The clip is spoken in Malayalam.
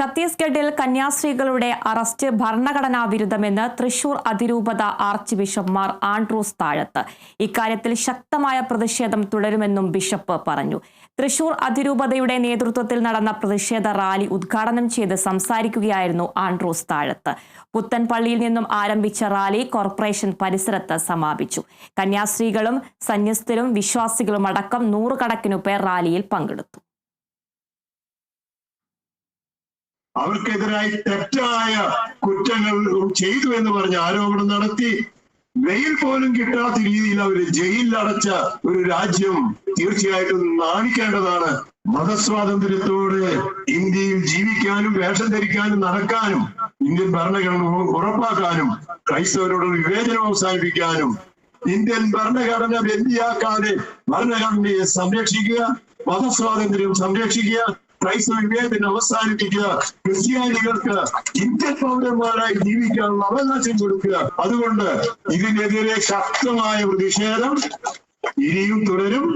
ഛത്തീസ്ഗഡിൽ കന്യാസ്ത്രീകളുടെ അറസ്റ്റ് ഭരണഘടനാ വിരുദ്ധമെന്ന് തൃശൂർ അതിരൂപത ആർച്ച് ബിഷപ്പ് മാർ ആൻഡ്രൂസ് താഴത്ത്. ഇക്കാര്യത്തിൽ ശക്തമായ പ്രതിഷേധം തുടരുമെന്നും ബിഷപ്പ് പറഞ്ഞു. തൃശൂർ അതിരൂപതയുടെ നേതൃത്വത്തിൽ നടന്ന പ്രതിഷേധ റാലി ഉദ്ഘാടനം ചെയ്ത് സംസാരിക്കുകയായിരുന്നു ആൻഡ്രൂസ് താഴത്ത്. പുത്തൻപള്ളിയിൽ നിന്നും ആരംഭിച്ച റാലി കോർപ്പറേഷൻ പരിസരത്ത് സമാപിച്ചു. കന്യാസ്ത്രീകളും സന്യസ്തരും വിശ്വാസികളും അടക്കം നൂറുകണക്കിനു പേർ റാലിയിൽ പങ്കെടുത്തു. അവർക്കെതിരായി തെറ്റായ കുറ്റങ്ങൾ ചെയ്തു എന്ന് പറഞ്ഞ് ആരോപണം നടത്തി. വെയിൽ പോലും കിട്ടാത്ത രീതിയിൽ അവർ ജയിലിൽ അടച്ച ഒരു രാജ്യം തീർച്ചയായിട്ടും നാണിക്കേണ്ടതാണ്. മതസ്വാതന്ത്ര്യത്തോടെ ഇന്ത്യയിൽ ജീവിക്കാനും വേഷം ധരിക്കാനും നടക്കാനും ഇന്ത്യൻ ഭരണഘടന ഉറപ്പാക്കാനും ക്രൈസ്തവരോട് വിവേചനം അവസാനിപ്പിക്കാനും ഇന്ത്യൻ ഭരണഘടന ബന്ദിയാക്കാതെ ഭരണഘടനയെ സംരക്ഷിക്കുക മതസ്വാതന്ത്ര്യം സംരക്ഷിക്കുക ക്രൈസ്തവ വിവേചനം അവസാനിപ്പിക്കുക ക്രിസ്ത്യാനികൾക്ക് ഇന്ത്യൻ പൗരന്മാരായി ജീവിക്കാനുള്ള അവകാശം കൊടുക്കുക. അതുകൊണ്ട് ഇതിനെതിരെ ശക്തമായ പ്രതിഷേധം ഇനിയും തുടരും.